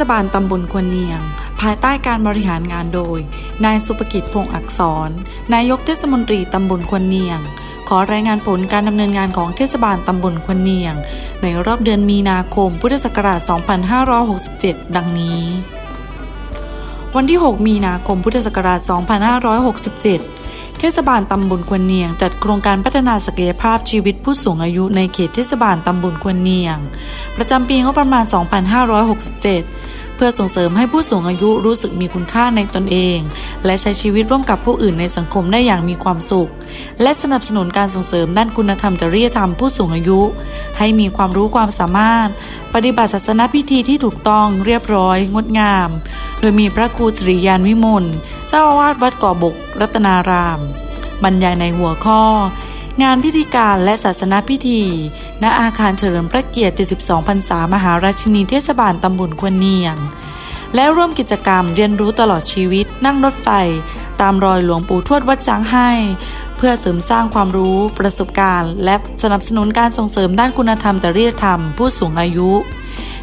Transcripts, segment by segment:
ศบาลตำบลควนเนียง ภายใต้การบริหารงานโดย นายสุภกิจพงษ์อักษร นายกเทศมนตรีตำบลควนเนียง ขอรายงานผลการดำเนินงานของเทศบาลตำบลควนเนียง ในรอบเดือนมีนาคมพุทธศักราช 2567 ดังนี้ วันที่ 6 มีนาคมพุทธศักราช 2567 ทศบาลตำบลควนเนียง จัดโครงการพัฒนาศักยภาพชีวิตผู้สูงอายุในเขตเทศบาลตำบลควนเนียง ประจำปีงบประมาณ 2567เพื่อส่งเสริมให้ผู้สูงอายุรู้สึกมีคุณค่าในตนเอง และใช้ชีวิตร่วมกับผู้อื่นในสังคมได้อย่างมีความสุข และสนับสนุนการส่งเสริมด้านคุณธรรมจริยธรรมผู้สูงอายุ ให้มีความรู้ความสามารถ ปฏิบัติศาสนพิธีที่ถูกต้องเรียบร้อย งดงาม โดยมีพระครูสิริยานวิมลเจ้าอาวาสวัดก่อบก รัตนาราม บรรยายในหัวข้อ งานพิธีการและศาสนาพิธี ณ อาคารเฉลิมพระเกียรติ 72 พรรษามหาราชินีเทศบาลตำบลควนเนียง และร่วมกิจกรรมเรียนรู้ตลอดชีวิตนั่งรถไฟ ตามรอยหลวงปู่ทวดวัดช้างให้ เพื่อเสริมสร้างความรู้ ประสบการณ์ และสนับสนุนการส่งเสริมด้านคุณธรรมจริยธรรม ผู้สูงอายุ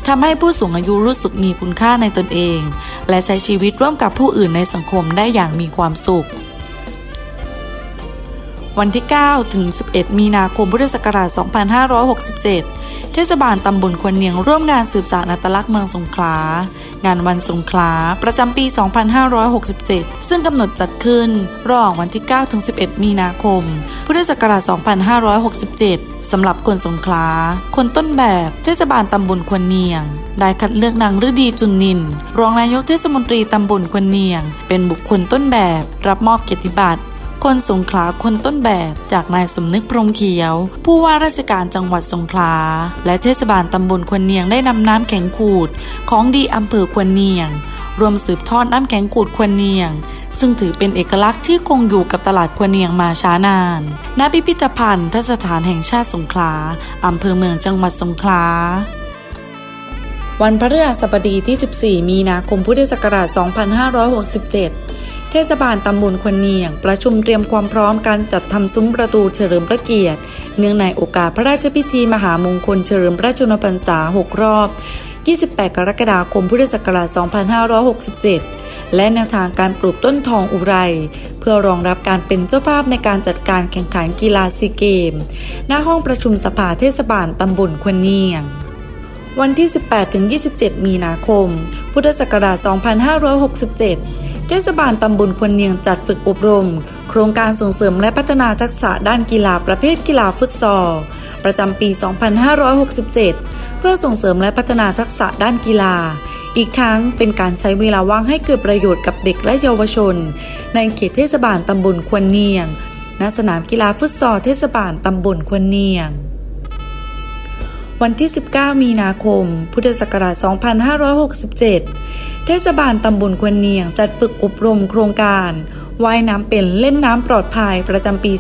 ทำให้ผู้สูงอายุรู้สึกมีคุณค่าในตนเอง และใช้ชีวิตร่วมกับผู้อื่นในสังคมได้อย่างมีความสุข วันที่ 9 ถึง 11 มีนาคมพุทธศักราช 2567 เทศบาลตำบลควนเนียงร่วมงานสืบสานอัตลักษณ์เมืองสงขลา งานวันสงขลา ประจำปี 2567 ซึ่งกำหนดจัดขึ้นระหว่างวันที่ 9 ถึง 11 มีนาคม พุทธศักราช 2567 สำหรับคนสงขลา คนต้นแบบเทศบาลตำบลควนเนียง ได้คัดเลือกนางฤดีจุนนิน รองนายกเทศมนตรีตำบลควนเนียง เป็นบุคคลต้นแบบ รับมอบเกียรติบัตร คนสงขลาคนต้นแบบจากนายสมนึกพรมเขียว ผู้ว่าราชการจังหวัดสงขลา และเทศบาลตำบลควนเนียงได้นำน้ำแข็งขูด ของดีอำเภอควนเนียง รวมสืบทอดน้ำแข็งขูดควนเนียง ซึ่งถือเป็นเอกลักษณ์ที่คงอยู่กับตลาดควนเนียงมาช้านานณพิพิธภัณฑ์ทสถานแห่งชาติสงขลาอำเภอเมืองจังหวัดสงขลาวันพฤหัสบดีที่ 14 มีนาคมพุทธศักราช 2567 เทศบาลตำบลควนเนียง ประชุมเตรียมความพร้อมการจัดทำซุ้มประตูเฉลิมพระเกียรติ เนื่องในโอกาสพระราชพิธีมหามงคลเฉลิมพระชนมพรรษา 6 รอบ 28 กรกฎาคมพุทธศักราช 2567 และแนวทางการปลูกต้นทองอุไร เพื่อรองรับการเป็นเจ้าภาพในการจัดการแข่งขันกีฬาซีเกม หน้าห้องประชุมสภาเทศบาลตำบลควนเนียงวันที่ 18-27 มีนาคม พุทธศักราช 2567 เทศบาลตำบลควนเนียงจัดฝึกอบรม โครงการส่งเสริมและพัฒนาทักษะด้านกีฬาประเภทกีฬาฟุตซอล ประจำปี 2567 เพื่อส่งเสริมและพัฒนาทักษะด้านกีฬา อีกทั้งเป็นการใช้เวลาว่างให้เกิดประโยชน์กับเด็กและเยาวชน ในเขตเทศบาลตำบลควนเนียง ณ สนามกีฬาฟุตซอลเทศบาลตำบลควนเนียงวันที่ 19 มีนาคม พุทธศักราช 2567 เทศบาลตำบลควนเนียงจัดฝึกอบรมโครงการว่ายน้ำเป็นเล่นน้ำปลอดภัยประจำปี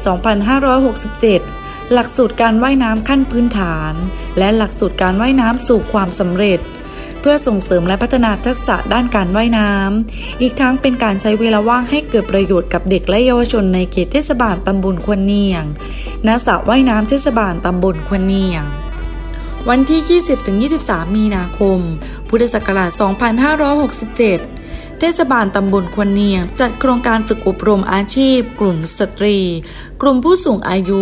2567 หลักสูตรการว่ายน้ำขั้นพื้นฐาน และหลักสูตรการว่ายน้ำสู่ความสำเร็จ เพื่อส่งเสริมและพัฒนาทักษะด้านการว่ายน้ำ อีกทั้งเป็นการใช้เวลาว่างให้เกิดประโยชน์กับเด็กและเยาวชนในเขตเทศบาลตำบลควนเนียงณสระว่ายน้ำเทศบาลตำบลควนเนียงวันที่ 20-23 มีนาคม พุทธศักราช 2567 เทศบาลตำบลควนเนียง จัดโครงการฝึกอบรมอาชีพ กลุ่มสตรี กลุ่มผู้สูงอายุ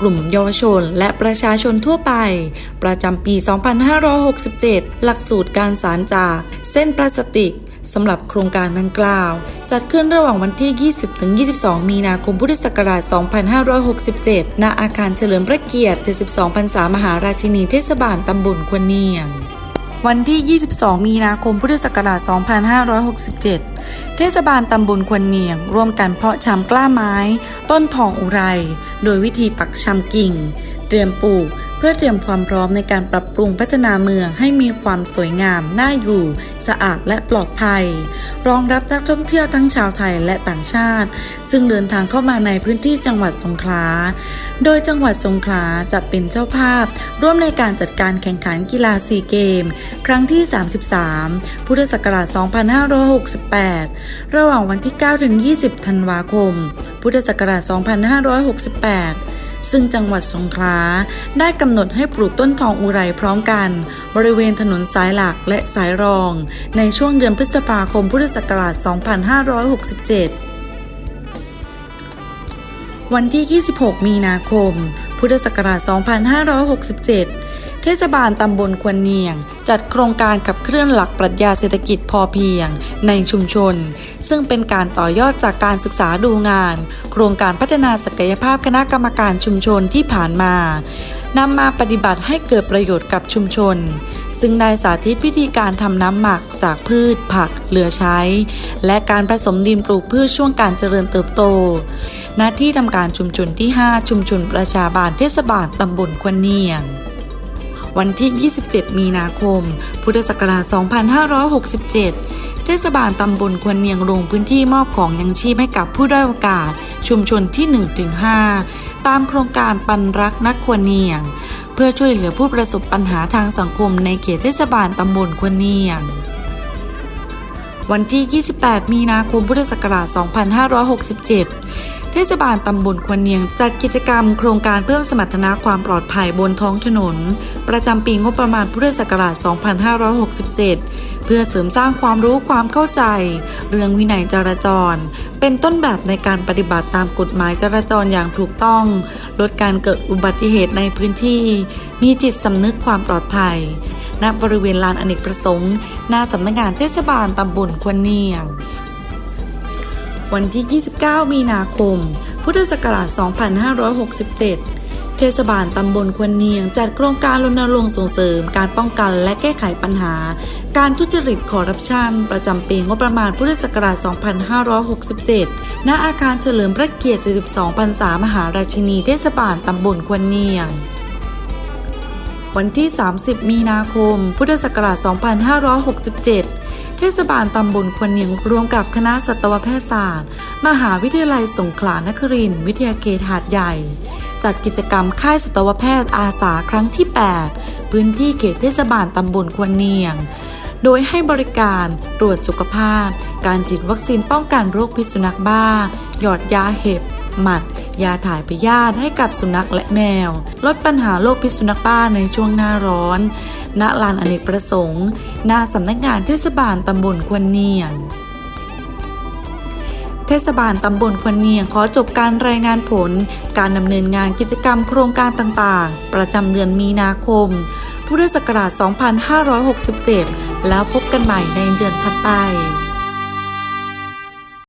กลุ่มเยาวชน และประชาชนทั่วไป ประจำปี 2567 หลักสูตรการสารจาก เส้นพลาสติกสำหรับโครงการดังกล่าว จัดขึ้นระหว่างวันที่ 20-22 มีนาคมพุทธศักราช 2567 ณ อาคารเฉลิมพระเกียรติ 72 พรรษามหาราชินีเทศบาลตำบลควนเนียง วันที่ 22 มีนาคมพุทธศักราช 2567 เทศบาลตำบลควนเนียง ร่วมกันเพาะชำกล้าไม้ ต้นทองอุไร โดยวิธีปักชำกิ่ง เตรียมปลูก เพื่อเตรียมความพร้อมในการปรับปรุงพัฒนาเมืองให้มีความสวยงาม น่าอยู่ สะอาดและปลอดภัย รองรับนักท่องเที่ยวทั้งชาวไทยและต่างชาติ ซึ่งเดินทางเข้ามาในพื้นที่จังหวัดสงขลา โดยจังหวัดสงขลาจะเป็นเจ้าภาพ ร่วมในการจัดการแข่งขันกีฬาซีเกม ครั้งที่ 33 พุทธศักราช 2568 ระหว่างวันที่ 9 ถึง 20 ธันวาคม พุทธศักราช 2568 ซึ่งจังหวัดสงขลาได้กำหนดให้ปลูกต้นทองอุไรพร้อมกัน บริเวณถนนสายหลักและสายรอง ในช่วงเดือนพฤษภาคมพุทธศักราช 2567วันที่ 26 มีนาคม พุทธศักราช 2567 เทศบาลตำบลควนเนียง จัดโครงการขับเคลื่อนหลักปรัชญาเศรษฐกิจพอเพียง ในชุมชน ซึ่งเป็นการต่อยอดจากการศึกษาดูงาน โครงการพัฒนาศักยภาพคณะกรรมการชุมชนที่ผ่านมานำมาปฏิบัติให้เกิดประโยชน์กับชุมชน ซึ่งได้สาธิตวิธีการทำน้ำหมักจากพืช ผัก เหลือใช้ และการผสมดินปลูกพืชช่วงการเจริญเติบโตณที่ทำการชุมชนที่ 5 ชุมชนประชาบาลเทศบาลตำบลควนเนียง วันที่ 27 มีนาคม พุทธศักราช 2567 เทศบาลตำบลควนเนียงลงพื้นที่มอบของยังชีพให้กับผู้ด้อยโอกาส ชุมชนที่ 1-5 ตามโครงการปันรักนักควนเนียง เพื่อช่วยเหลือผู้ประสบปัญหาทางสังคมในเขตเทศบาลตำบลควนเนียงวันที่ 28 มีนาคม พุทธศักราช 2567 เทศบาลตำบลควนเนียงจัดกิจกรรมโครงการเพิ่มสมรรถนะความปลอดภัยบนท้องถนน ประจำปีงบประมาณพุทธศักราช 2567 เพื่อเสริมสร้างความรู้ความเข้าใจ เรื่องวินัยจราจร เป็นต้นแบบในการปฏิบัติตามกฎหมายจราจรอย่างถูกต้อง ลดการเกิดอุบัติเหตุในพื้นที่ มีจิตสำนึกความปลอดภัยณบริเวณลานอเนกประสงค์ หน้าสำนักงานเทศบาลตำบลควนเนียง วันที่ 29 มีนาคม พุทธศักราช 2567 เทศบาลตำบลควนเนียง จัดโครงการรณรงค์ส่งเสริม การป้องกันและแก้ไขปัญหา การทุจริตคอร์รัปชัน ประจำปีงบประมาณพุทธศักราช 2567 ณ อาคารเฉลิมพระเกียรติ 42 พรรษามหาราชินีเทศบาลตำบลควนเนียงวันที่ 30 มีนาคม พุทธศักราช 2567 เทศบาลตำบลควนเนียงร่วมกับคณะสัตวแพทยศาสตร์ มหาวิทยาลัยสงขลานครินทร์วิทยาเขตหาดใหญ่ จัดกิจกรรมค่ายสัตวแพทย์อาสาครั้งที่ 8 พื้นที่เขตเทศบาลตำบลควนเนียง โดยให้บริการตรวจสุขภาพ การฉีดวัคซีนป้องกันโรคพิษสุนัขบ้า หยอดยาเห็บ หมัด ยาถ่ายพยาธิให้กับสุนัขและแมว ลดปัญหาโรคพิษสุนัขบ้าในช่วงหน้าร้อน ณ ลานอเนกประสงค์ หน้าสำนักงานเทศบาลตำบลควนเนียงเทศบาลตำบลควนเนียงขอจบการรายงานผล การดำเนินงานกิจกรรมโครงการต่างๆ ประจำเดือนมีนาคม พุทธศักราช 2567 แล้วพบกันใหม่ในเดือนถัดไป